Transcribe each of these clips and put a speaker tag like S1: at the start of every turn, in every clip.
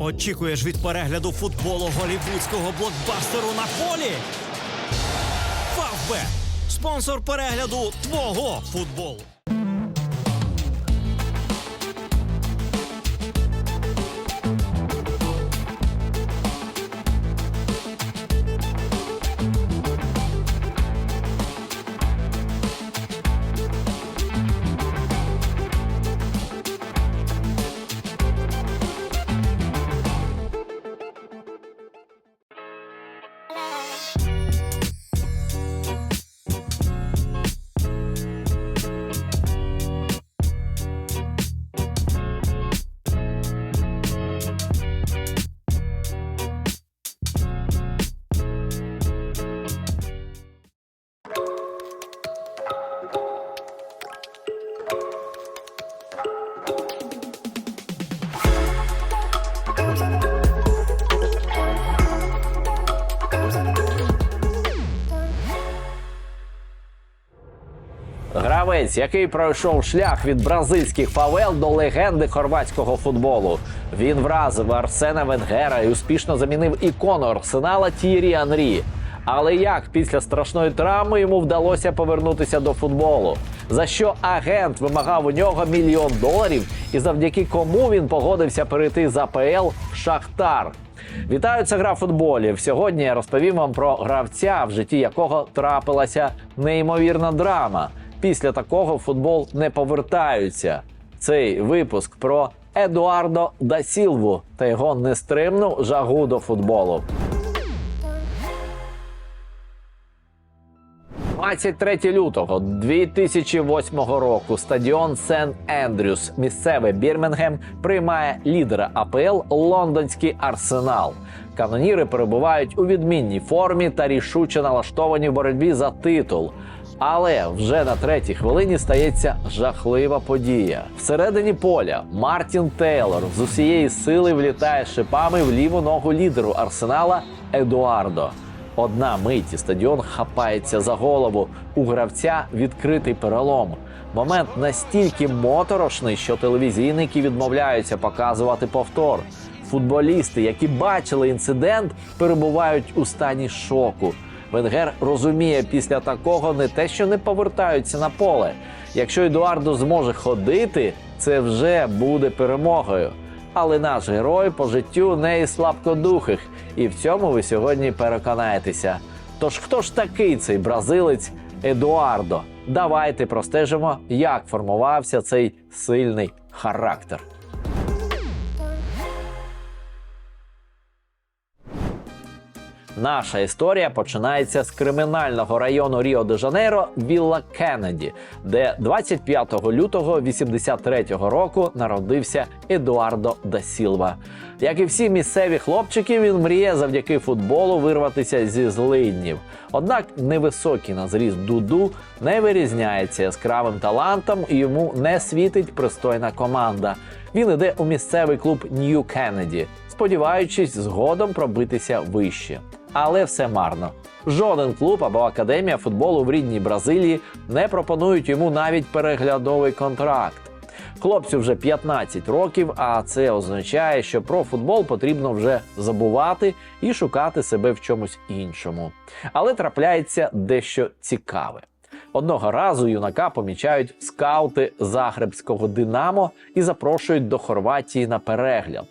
S1: Очікуєш від перегляду футболу голівудського блокбастеру на полі? Фавбет спонсор перегляду твого футболу.
S2: Гравець, який пройшов шлях від бразильських фавел до легенди хорватського футболу. Він вразив Арсена Венгера і успішно замінив ікону арсенала Тірі Анрі. Але як після страшної травми йому вдалося повернутися до футболу? За що агент вимагав у нього мільйон доларів, і завдяки кому він погодився перейти з АПЛ в Шахтар? Вітаю, це гра футболів. Сьогодні я розповім вам про гравця, в житті якого трапилася неймовірна драма. Після такого в футбол не повертаються. Цей випуск про Едуардо да Сілву та його нестримну жагу до футболу. 23 лютого 2008 року стадіон Сен Ендрюс, місцевий Бірмінгем, приймає лідера АПЛ лондонський арсенал. Каноніри перебувають у відмінній формі та рішуче налаштовані в боротьбі за титул. Але вже на третій хвилині стається жахлива подія. Всередині поля Мартін Тейлор з усієї сили влітає шипами в ліву ногу лідеру арсенала Едуардо. Одна мить і стадіон хапається за голову. У гравця відкритий перелом. Момент настільки моторошний, що телевізійники відмовляються показувати повтор. Футболісти, які бачили інцидент, перебувають у стані шоку. Венгер розуміє, після такого не те, що не повертаються на поле. Якщо Едуардо зможе ходити, це вже буде перемогою. Але наш герой по життю не із слабкодухих, і в цьому ви сьогодні переконаєтеся. Тож хто ж такий цей бразилець Едуардо? Давайте простежимо, як формувався цей сильний характер. Наша історія починається з кримінального району Ріо де Жанейро Вілла Кеннеді, де 25 лютого 83-го року народився Едуардо да Сілва. Як і всі місцеві хлопчики, він мріє завдяки футболу вирватися зі злиднів. Однак невисокий на зріст Дуду не вирізняється яскравим талантом і йому не світить пристойна команда. Він іде у місцевий клуб Нью Кеннеді, сподіваючись згодом пробитися вище. Але все марно. Жоден клуб або академія футболу в рідній Бразилії не пропонують йому навіть переглядовий контракт. Хлопцю вже 15 років, а це означає, що про футбол потрібно вже забувати і шукати себе в чомусь іншому. Але трапляється дещо цікаве. Одного разу юнака помічають скаути Загребського Динамо і запрошують до Хорватії на перегляд.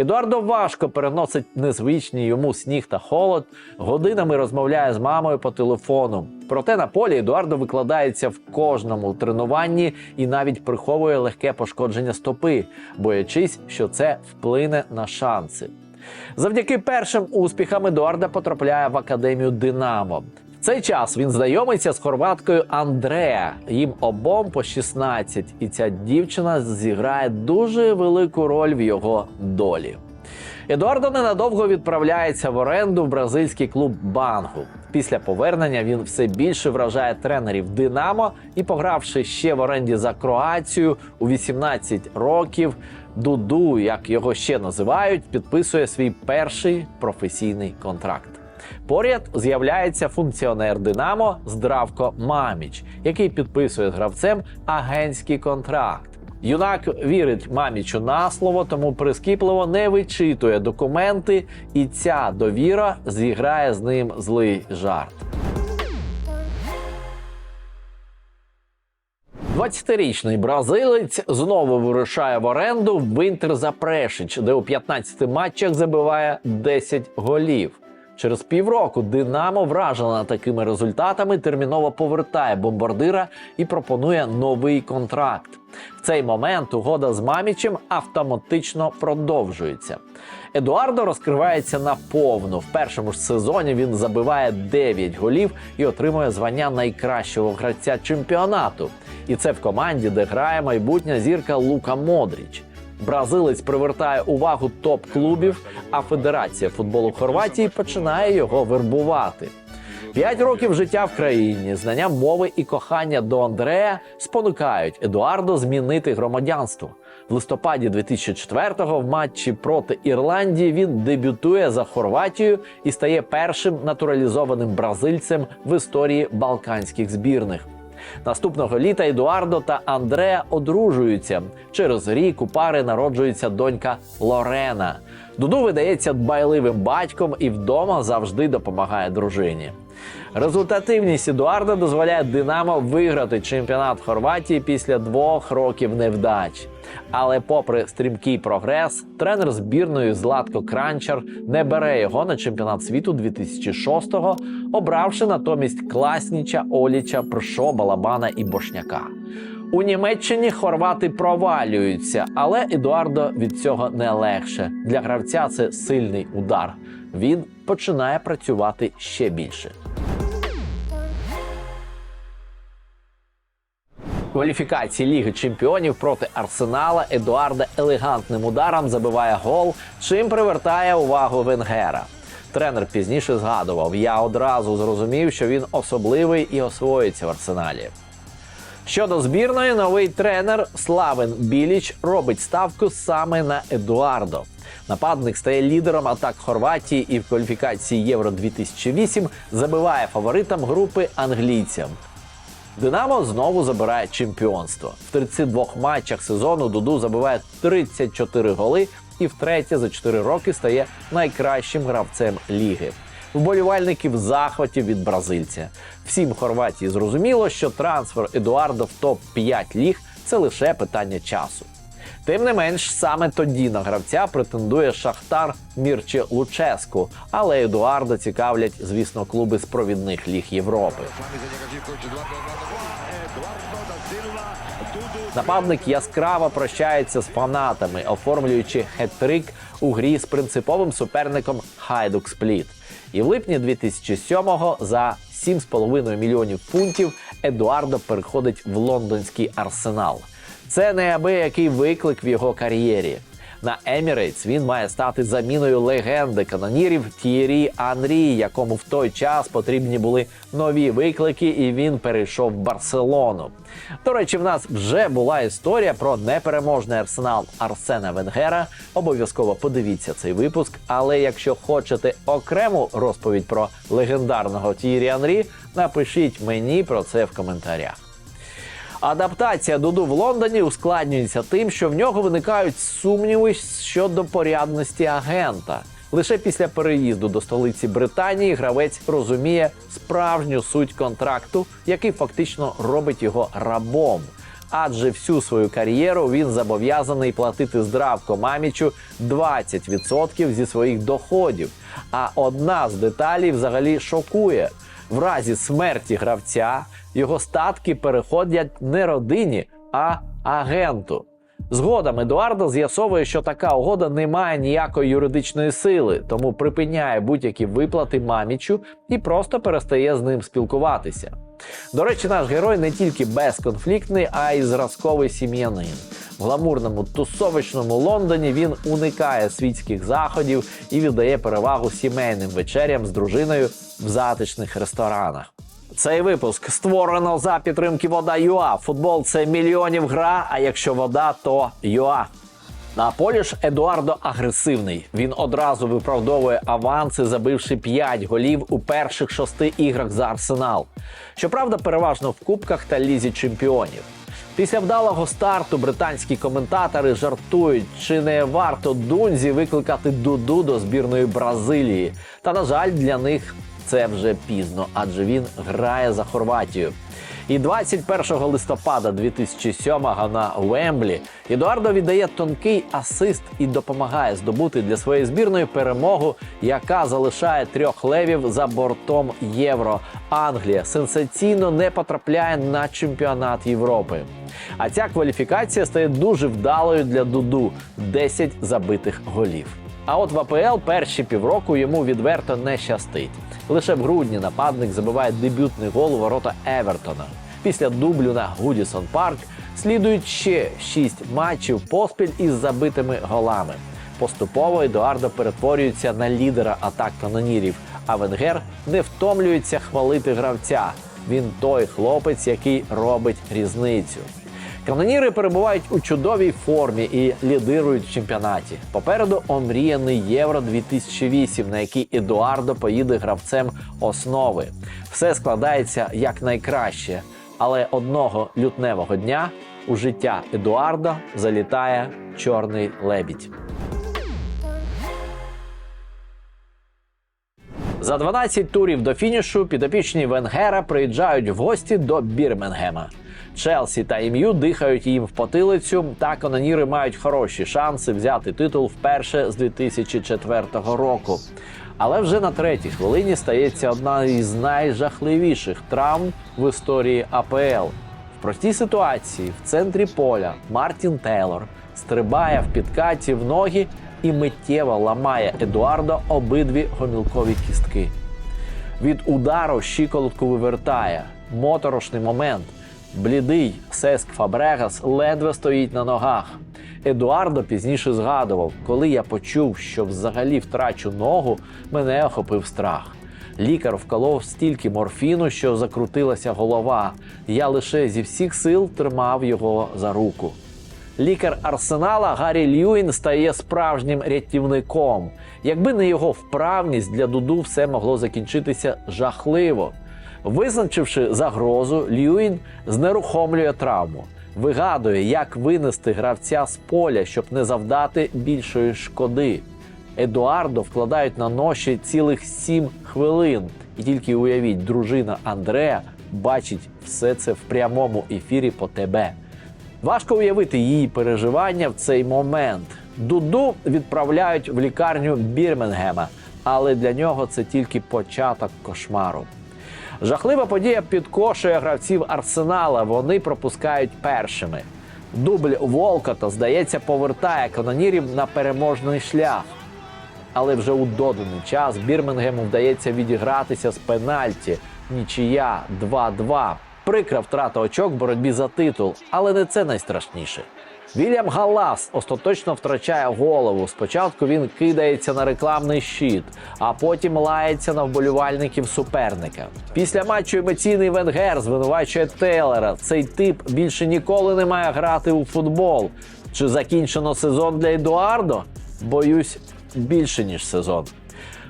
S2: Едуардо важко переносить незвичні йому сніг та холод, годинами розмовляє з мамою по телефону. Проте на полі Едуардо викладається в кожному тренуванні і навіть приховує легке пошкодження стопи, боячись, що це вплине на шанси. Завдяки першим успіхам Едуарда потрапляє в академію Динамо. Цей час він знайомиться з хорваткою Андреа. Їм обом по 16, і ця дівчина зіграє дуже велику роль в його долі. Едуардо ненадовго відправляється в оренду в бразильський клуб Бангу. Після повернення він все більше вражає тренерів Динамо і, погравши ще в оренді за Кроацію у 18 років, Дуду, як його ще називають, підписує свій перший професійний контракт. Поряд з'являється функціонер Динамо Здравко Маміч, який підписує з гравцем агентський контракт. Юнак вірить мамічу на слово, тому прискіпливо не вичитує документи, і ця довіра зіграє з ним злий жарт. 20-річний бразилець знову вирушає в оренду в Вінтер Запрешич, де у 15 матчах забиває 10 голів. Через півроку Динамо, вражена такими результатами, терміново повертає бомбардира і пропонує новий контракт. В цей момент угода з Мамічем автоматично продовжується. Едуардо розкривається наповну. В першому ж сезоні він забиває 9 голів і отримує звання найкращого гравця чемпіонату. І це в команді, де грає майбутня зірка Лука Модріч. Бразилець привертає увагу топ-клубів, а Федерація футболу Хорватії починає його вербувати. П'ять років життя в країні, знання мови і кохання до Андрея спонукають Едуардо змінити громадянство. В листопаді 2004-го в матчі проти Ірландії він дебютує за Хорватію і стає першим натуралізованим бразильцем в історії балканських збірних. Наступного літа Едуардо та Андреа одружуються. Через рік у пари народжується донька Лорена. Дуду видається дбайливим батьком і вдома завжди допомагає дружині. Результативність Едуарда дозволяє Динамо виграти чемпіонат Хорватії після двох років невдач. Але, попри стрімкий прогрес, тренер збірної Златко Кранчар не бере його на чемпіонат світу 2006-го, обравши натомість Класніча, Оліча, Пршо, Балабана і Бошняка. У Німеччині хорвати провалюються, але Едуардо від цього не легше. Для гравця це сильний удар. Він починає працювати ще більше. кваліфікації Ліги Чемпіонів проти Арсенала Едуарда елегантним ударом забиває гол, чим привертає увагу Венгера. Тренер пізніше згадував: я одразу зрозумів, що він особливий і освоїться в арсеналі. Щодо збірної, новий тренер Славен Біліч робить ставку саме на Едуардо. Нападник стає лідером атак Хорватії і в кваліфікації Євро 2008 забиває фаворитам групи англійцям. Динамо знову забирає чемпіонство. В 32 матчах сезону Дуду забиває 34 голи і втретє за 4 роки стає найкращим гравцем ліги. Вболівальники в захваті від бразильця. Всім Хорватії зрозуміло, що трансфер Едуардо в топ-5 ліг це лише питання часу. Тим не менш, саме тоді на гравця претендує Шахтар Мірче Луческу, але Едуардо цікавлять, звісно, клуби з провідних ліг Європи. Нападник яскраво прощається з фанатами, оформлюючи хет-трик у грі з принциповим суперником Хайдук Спліт. І в липні 2007-го за 7,5 мільйонів фунтів Едуардо переходить в лондонський арсенал. Це неабиякий виклик в його кар'єрі. На Емірейтс він має стати заміною легенди канонірів Т'єрі Анрі, якому в той час потрібні були нові виклики, і він перейшов в Барселону. До речі, в нас вже була історія про непереможний арсенал Арсена Венгера. Обов'язково подивіться цей випуск. Але якщо хочете окрему розповідь про легендарного Т'єрі Анрі, напишіть мені про це в коментарях. Адаптація Дуду в Лондоні ускладнюється тим, що в нього виникають сумніви щодо порядності агента. Лише після переїзду до столиці Британії гравець розуміє справжню суть контракту, який фактично робить його рабом. Адже всю свою кар'єру він зобов'язаний платити здравко мамічу 20% зі своїх доходів. А одна з деталей взагалі шокує: в разі смерті гравця його статки переходять не родині, а агенту. Згодом Едуардо з'ясовує, що така угода не має ніякої юридичної сили, тому припиняє будь-які виплати мамічу і просто перестає з ним спілкуватися. До речі, наш герой не тільки безконфліктний, а й зразковий сім'янин. В гламурному тусовичному Лондоні він уникає світських заходів і віддає перевагу сімейним вечерям з дружиною в затишних ресторанах. Цей випуск створено за підтримки вода ЮА. Футбол це мільйонів гра. А якщо вода, то ЮА. На полі ж Едуардо агресивний. Він одразу виправдовує аванси, забивши 5 голів у перших шести іграх за арсенал. Щоправда, переважно в кубках та лізі чемпіонів. Після вдалого старту британські коментатори жартують, чи не варто Дунзі викликати Дуду до збірної Бразилії. Та на жаль, для них це вже пізно, адже він грає за Хорватію. І 21 листопада 2007-го на Уемблі Едуардо віддає тонкий асист і допомагає здобути для своєї збірної перемогу, яка залишає трьох левів за бортом євро. Англія сенсаційно не потрапляє на чемпіонат Європи. А ця кваліфікація стає дуже вдалою для Дуду 10 забитих голів. А от в АПЛ перші півроку йому відверто не щастить. Лише в грудні нападник забиває дебютний гол у ворота Евертона. Після дублю на Гудісон Парк слідують ще шість матчів поспіль із забитими голами. Поступово Едуардо перетворюється на лідера атак канонірів, а Венгер не втомлюється хвалити гравця. Він той хлопець, який робить різницю. Каноніри перебувають у чудовій формі і лідирують в чемпіонаті. Попереду омріяний Євро 2008, на який Едуардо поїде гравцем основи. Все складається якнайкраще, але одного лютневого дня у життя Едуардо залітає чорний лебідь. За 12 турів до фінішу підопічні Венгера приїжджають в гості до Бірмінгема. Челсі та ім'ю дихають їм в потилицю, та каноніри мають хороші шанси взяти титул вперше з 2004 року. Але вже на третій хвилині стається одна із найжахливіших травм в історії АПЛ. В простій ситуації в центрі поля Мартін Тейлор стрибає в підкаті в ноги і миттєво ламає Едуардо обидві гомілкові кістки. Від удару щиколотку вивертає. Моторошний момент. Блідий Сеск Фабрегас ледве стоїть на ногах. Едуардо пізніше згадував, коли я почув, що взагалі втрачу ногу, мене охопив страх. Лікар вколов стільки морфіну, що закрутилася голова. Я лише зі всіх сил тримав його за руку. Лікар арсенала Гаррі Льюін стає справжнім рятівником. Якби не його вправність для Дуду, все могло закінчитися жахливо. Визначивши загрозу, Льюін знерухомлює травму, вигадує, як винести гравця з поля, щоб не завдати більшої шкоди. Едуардо вкладають на ноші цілих сім хвилин. І тільки уявіть, дружина Андрея бачить все це в прямому ефірі по тебе. Важко уявити її переживання в цей момент. Дуду відправляють в лікарню Бірмінгема, але для нього це тільки початок кошмару. Жахлива подія підкошує гравців арсенала. Вони пропускають першими. Дубль Волкота, здається, повертає канонірів на переможний шлях. Але вже у доданий час Бірмінгему вдається відігратися з пенальті. Нічия 2-2. Прикра втрата очок в боротьбі за титул, але не це найстрашніше. Вільям Галас остаточно втрачає голову. Спочатку він кидається на рекламний щит, а потім лається на вболівальників суперника. Після матчу емоційний Венгер звинувачує Тейлера. Цей тип більше ніколи не має грати у футбол. Чи закінчено сезон для Едуардо? Боюсь, більше ніж сезон.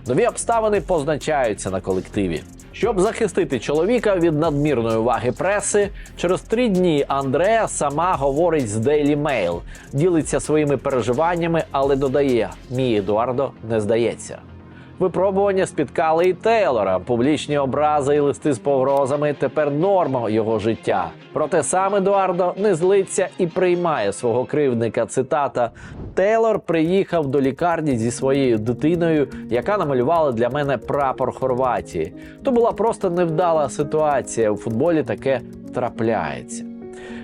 S2: Нові обставини позначаються на колективі. Щоб захистити чоловіка від надмірної уваги преси, через три дні Андреа сама говорить з Daily Mail, ділиться своїми переживаннями, але додає: мій Едуардо не здається. Випробування спіткали і Тейлора. Публічні образи і листи з погрозами тепер норма його життя. Проте сам Едуардо не злиться і приймає свого кривдника. Цитата: Тейлор приїхав до лікарні зі своєю дитиною, яка намалювала для мене прапор Хорватії. То була просто невдала ситуація. У футболі таке трапляється.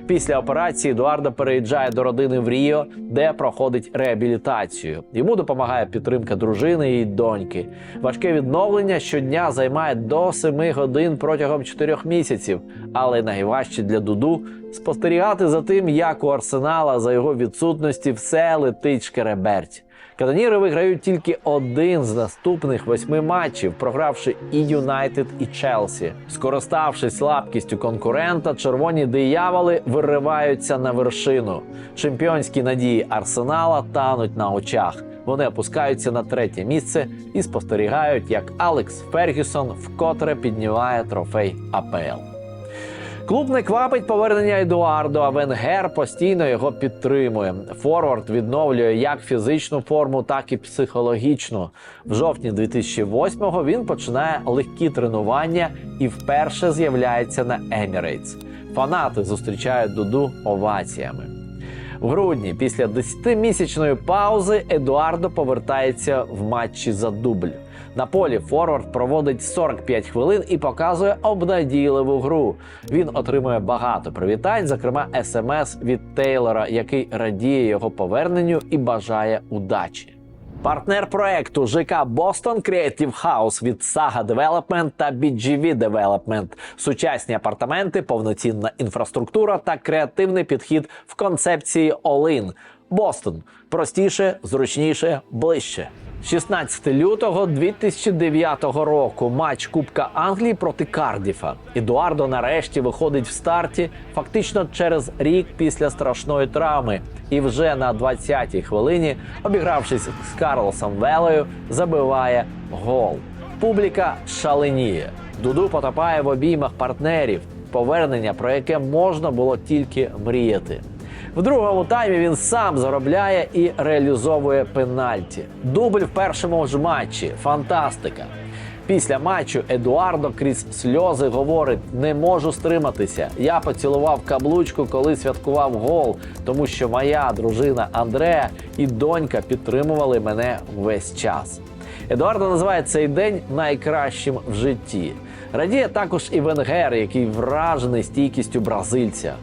S2: Після операції Едуарда переїжджає до родини в Ріо, де проходить реабілітацію. Йому допомагає підтримка дружини і доньки. Важке відновлення щодня займає до 7 годин протягом 4 місяців. Але найважче для Дуду спостерігати за тим, як у арсенала за його відсутності все летить шкереберть. Каноніри виграють тільки один з наступних восьми матчів, програвши і Юнайтед, і Челсі. Скориставшись слабкістю конкурента, червоні дияволи вириваються на вершину. Чемпіонські надії арсенала тануть на очах. Вони опускаються на третє місце і спостерігають, як Алекс Фергюсон вкотре піднімає трофей АПЛ. Клуб не квапить повернення Едуардо, а Венгер постійно його підтримує. Форвард відновлює як фізичну форму, так і психологічну. В жовтні 2008-го він починає легкі тренування і вперше з'являється на Емірейтс. Фанати зустрічають Дуду оваціями. В грудні, після 10-місячної паузи, Едуардо повертається в матчі за дубль. На полі Форвард проводить 45 хвилин і показує обнадійливу гру. Він отримує багато привітань, зокрема смс від Тейлора, який радіє його поверненню і бажає удачі. Партнер проекту ЖК Бостон Creative House від Saga Development та BGV Development. Сучасні апартаменти, повноцінна інфраструктура та креативний підхід в концепції All-in. Бостон простіше, зручніше, ближче. 16 лютого 2009 року матч Кубка Англії проти Кардіфа. Едуардо нарешті виходить в старті фактично через рік після страшної травми. І вже на 20-й хвилині, обігравшись з Карлосом Велею, забиває гол. Публіка шаленіє. Дуду потопає в обіймах партнерів. Повернення, про яке можна було тільки мріяти. В другому таймі він сам заробляє і реалізовує пенальті. Дубль в першому ж матчі. Фантастика. Після матчу Едуардо крізь сльози говорить: не можу стриматися. Я поцілував каблучку, коли святкував гол, тому що моя дружина Андреа і донька підтримували мене весь час. Едуардо називає цей день найкращим в житті. Радіє також і Венгер, який вражений стійкістю бразильця.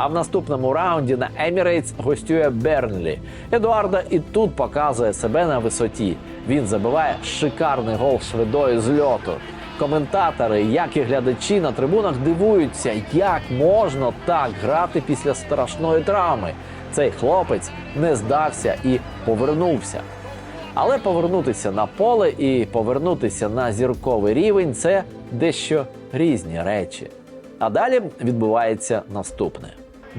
S2: А в наступному раунді на Емірейтс гостює Бернлі. Едуардо і тут показує себе на висоті. Він забиває шикарний гол швидою з льоту. Коментатори, як і глядачі на трибунах дивуються, як можна так грати після страшної травми. Цей хлопець не здався і повернувся. Але повернутися на поле і повернутися на зірковий рівень це дещо різні речі. А далі відбувається наступне.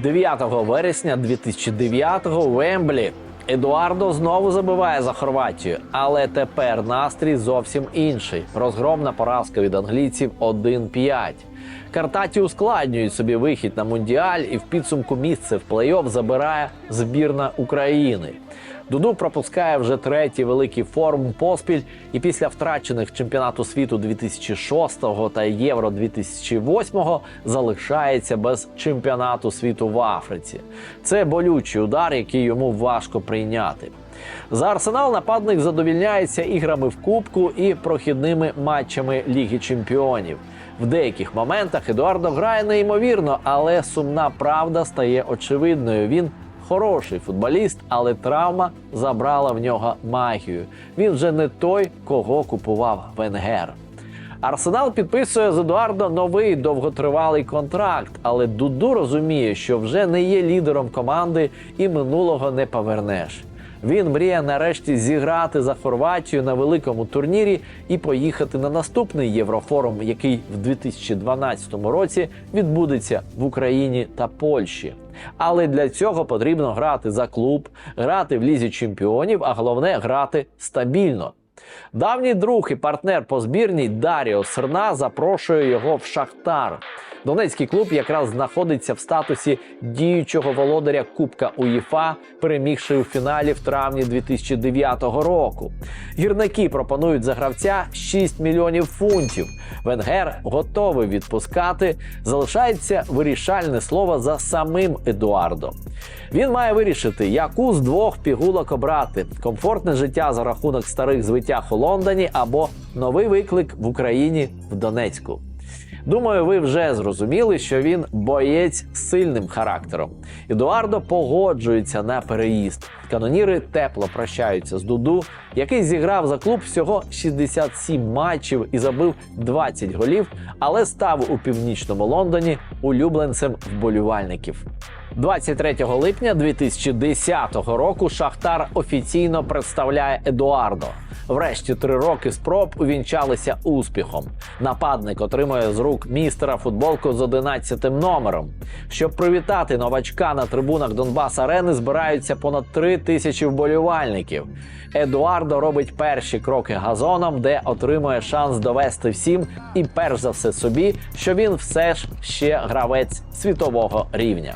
S2: 9 вересня 2009-го в Емблі Едуардо знову забиває за Хорватію, але тепер настрій зовсім інший. Розгромна поразка від англійців 1-5. Картаті ускладнюють собі вихід на мундіаль і в підсумку місце в плей-офф забирає збірна України. Дуду пропускає вже третій великий форум поспіль, і після втрачених чемпіонату світу 2006 та Євро 2008 залишається без чемпіонату світу в Африці. Це болючий удар, який йому важко прийняти. За арсенал нападник задовільняється іграми в Кубку і прохідними матчами Ліги Чемпіонів. В деяких моментах Едуардо грає неймовірно, але сумна правда стає очевидною. Він хороший футболіст, але травма забрала в нього магію. Він вже не той, кого купував Венгер. Арсенал підписує з Едуардо новий довготривалий контракт, але Дуду розуміє, що вже не є лідером команди і минулого не повернеш. Він мріє нарешті зіграти за Хорватію на великому турнірі і поїхати на наступний єврофорум, який в 2012 році відбудеться в Україні та Польщі. Але для цього потрібно грати за клуб, грати в лізі чемпіонів, а головне грати стабільно. Давній друг і партнер по збірній Даріо Серна запрошує його в Шахтар. Донецький клуб якраз знаходиться в статусі діючого володаря Кубка УЄФА, перемігши у фіналі в травні 2009 року. Гірники пропонують за гравця 6 мільйонів фунтів. Венгер готовий відпускати. Залишається вирішальне слово за самим Едуардо. Він має вирішити, яку з двох пігулок обрати: комфортне життя за рахунок старих звитяг у Лондоні або новий виклик в Україні в Донецьку. Думаю, ви вже зрозуміли, що він боєць з сильним характером. Едуардо погоджується на переїзд. Каноніри тепло прощаються з Дуду, який зіграв за клуб всього 67 матчів і забив 20 голів, але став у північному Лондоні улюбленцем вболівальників. 23 липня 2010 року Шахтар офіційно представляє Едуардо. Врешті три роки спроб увінчалися успіхом. Нападник отримує з рук містера футболку з 11 номером. Щоб привітати новачка на трибунах Донбас Арени, збираються понад три тисячі вболівальників. Едуардо робить перші кроки газоном, де отримує шанс довести всім і перш за все собі, що він все ж ще гравець світового рівня.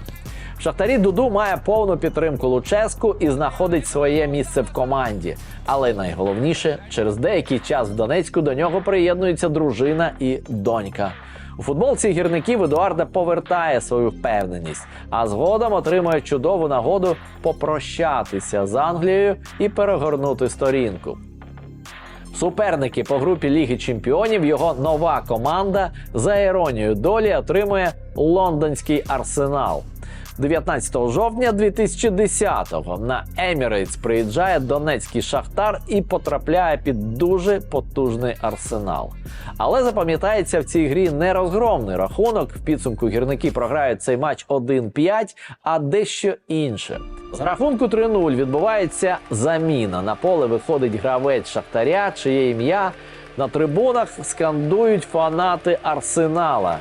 S2: Шахтарі Дуду має повну підтримку Луческу і знаходить своє місце в команді. Але найголовніше, через деякий час в Донецьку до нього приєднується дружина і донька. У футболці гірників Едуарда повертає свою впевненість, а згодом отримує чудову нагоду попрощатися з Англією і перегорнути сторінку. Суперники по групі Ліги Чемпіонів його нова команда за іронією долі отримує лондонський арсенал. 19 жовтня 2010-го на Емірейтс приїжджає донецький шахтар і потрапляє під дуже потужний арсенал. Але запам'ятається в цій грі не розгромний рахунок. В підсумку гірники програють цей матч 1-5, а дещо інше. З рахунку 3-0 відбувається заміна. На поле виходить гравець Шахтаря, чиє ім'я на трибунах скандують фанати Арсенала.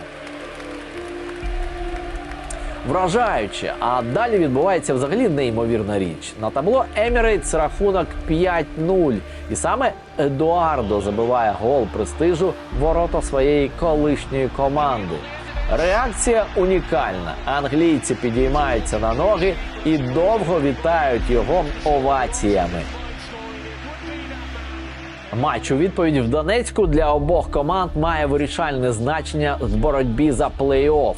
S2: Вражаюче, а далі відбувається взагалі неймовірна річ. На табло Емірейтс рахунок 5-0. І саме Едуардо забиває гол престижу ворота своєї колишньої команди. Реакція унікальна. Англійці підіймаються на ноги і довго вітають його оваціями. Матч у відповідь в Донецьку для обох команд має вирішальне значення в боротьбі за плей-офф.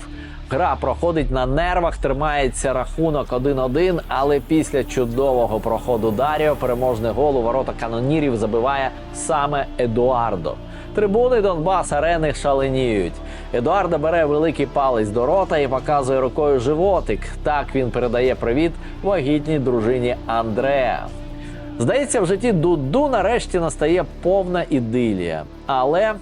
S2: Гра проходить на нервах, тримається рахунок 1-1, але після чудового проходу Даріо переможний гол у ворота канонірів забиває саме Едуардо. Трибуни Донбас арени шаленіють. Едуардо бере великий палець до рота і показує рукою животик. Так він передає привіт вагітній дружині Андреа. Здається, в житті Дуду нарешті настає повна ідилія. Але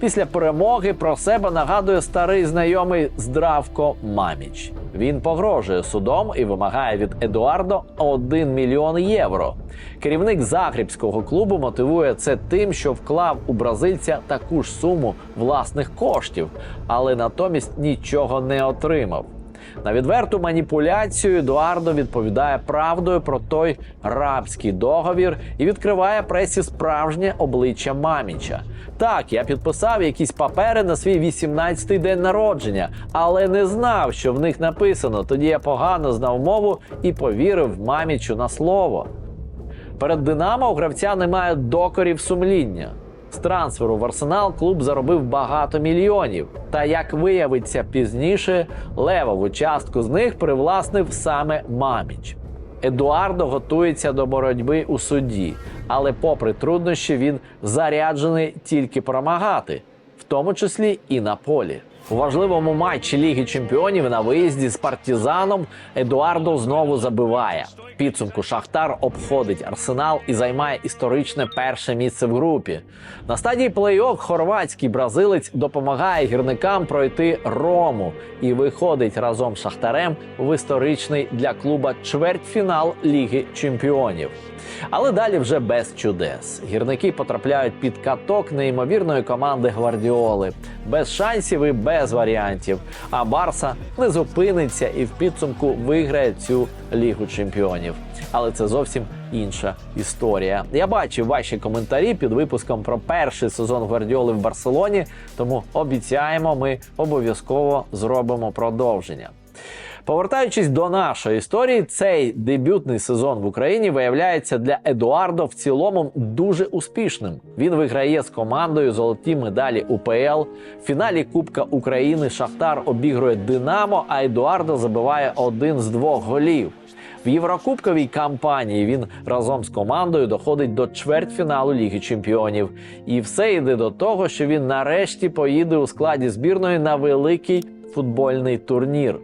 S2: після перемоги про себе нагадує старий знайомий Здравко Маміч. Він погрожує судом і вимагає від Едуардо 1 мільйон євро. Керівник загребського клубу мотивує це тим, що вклав у бразильця таку ж суму власних коштів, але натомість нічого не отримав. На відверту маніпуляцію Едуардо відповідає правдою про той рабський договір і відкриває пресі справжнє обличчя Маміча. Так, я підписав якісь папери на свій 18-й день народження, але не знав, що в них написано. Тоді я погано знав мову і повірив Мамічу на слово. Перед Динамо у гравця немає докорів сумління. З трансферу в Арсенал клуб заробив багато мільйонів. Та як виявиться пізніше, левову частку з них привласнив саме Маміч. Едуардо готується до боротьби у суді, але, попри труднощі, він заряджений тільки перемагати, в тому числі і на полі. У важливому матчі Ліги Чемпіонів на виїзді з партізаном Едуардо знову забиває. Підсумку Шахтар обходить арсенал і займає історичне перше місце в групі. На стадії плей-офф хорватський бразилець допомагає гірникам пройти Рому і виходить разом з Шахтарем в історичний для клуба чвертьфінал Ліги Чемпіонів. Але далі вже без чудес. Гірники потрапляють під каток неймовірної команди Гвардіоли, без шансів і без варіантів. А Барса не зупиниться і в підсумку виграє цю лігу чемпіонів. Але це зовсім інша історія. Я бачив ваші коментарі під випуском про перший сезон Гвардіоли в Барселоні. Тому обіцяємо, ми обов'язково зробимо продовження. Повертаючись до нашої історії, цей дебютний сезон в Україні виявляється для Едуардо в цілому дуже успішним. Він виграє з командою золоті медалі УПЛ. В фіналі Кубка України Шахтар обігрує Динамо, а Едуардо забиває один з двох голів. В Єврокубковій кампанії він разом з командою доходить до чвертьфіналу Ліги Чемпіонів. І все йде до того, що він нарешті поїде у складі збірної на великий футбольний турнір.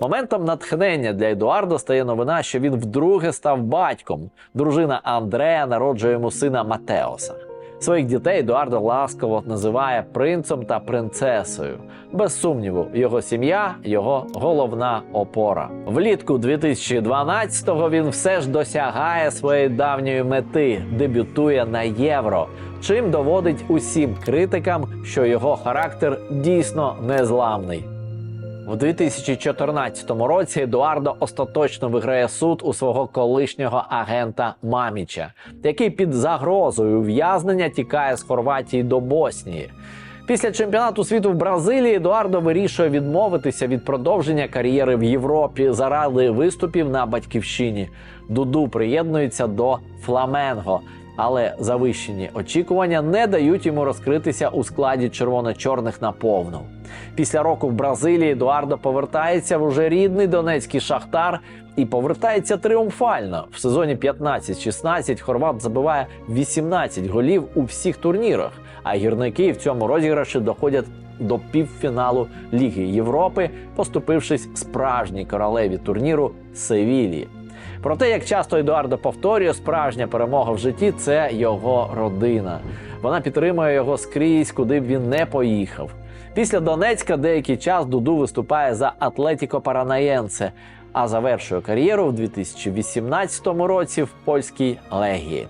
S2: Моментом натхнення для Едуардо стає новина, що він вдруге став батьком. Дружина Андрея народжує йому сина Матеоса. Своїх дітей Едуардо ласково називає принцем та принцесою. Без сумніву, його сім'я його головна опора. Влітку 2012-го він все ж досягає своєї давньої мети, дебютує на євро. Чим доводить усім критикам, що його характер дійсно незламний. У 2014 році Едуардо остаточно виграє суд у свого колишнього агента Маміча, який під загрозою ув'язнення тікає з Хорватії до Боснії. Після чемпіонату світу в Бразилії Едуардо вирішує відмовитися від продовження кар'єри в Європі заради виступів на батьківщині. Дуду приєднується до Фламенго, але завищені очікування не дають йому розкритися у складі червоно-чорних наповну. Після року в Бразилії Едуардо повертається в уже рідний донецький шахтар і повертається тріумфально. В сезоні 15-16 хорват забиває 18 голів у всіх турнірах, а гірники в цьому розіграші доходять до півфіналу Ліги Європи, поступившись справжній королеві турніру Севілії. Про те, як часто Едуардо повторює, справжня перемога в житті це його родина. Вона підтримує його скрізь, куди б він не поїхав. Після Донецька деякий час Дуду виступає за Атлетіко Паранаєнце, а завершує кар'єру в 2018 році в польській легії.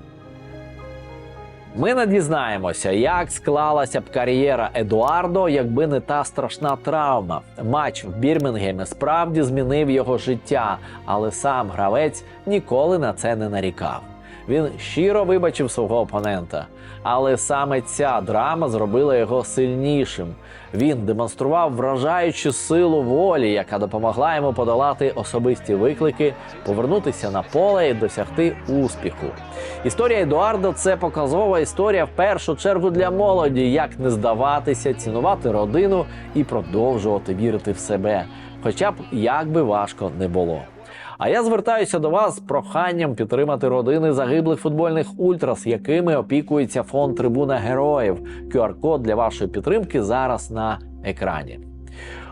S2: Ми не дізнаємося, як склалася б кар'єра Едуардо, якби не та страшна травма. Матч в Бірмінгемі справді змінив його життя, але сам гравець ніколи на це не нарікав. Він щиро вибачив свого опонента. Але саме ця драма зробила його сильнішим. Він демонстрував вражаючу силу волі, яка допомогла йому подолати особисті виклики, повернутися на поле і досягти успіху. Історія Едуардо це показова історія в першу чергу для молоді, як не здаватися, цінувати родину і продовжувати вірити в себе, хоча б як би важко не було. А я звертаюся до вас з проханням підтримати родини загиблих футбольних ультрас, якими опікується фонд Трибуна Героїв. QR-код для вашої підтримки зараз на екрані.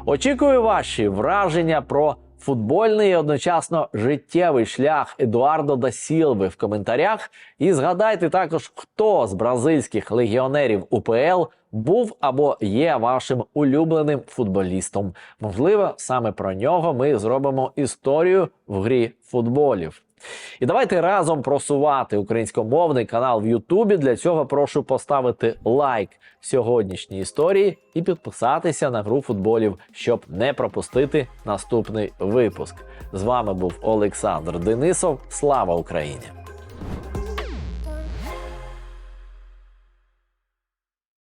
S2: Очікую ваші враження про футбольний і одночасно життєвий шлях Едуардо да Сілви в коментарях. І згадайте також, хто з бразильських легіонерів УПЛ був або є вашим улюбленим футболістом. Можливо, саме про нього ми зробимо історію в грі футболів. І давайте разом просувати українськомовний канал в Ютубі. Для цього прошу поставити лайк сьогоднішній історії і підписатися на гру футболів, щоб не пропустити наступний випуск. З вами був Олександр Денисов. Слава Україні!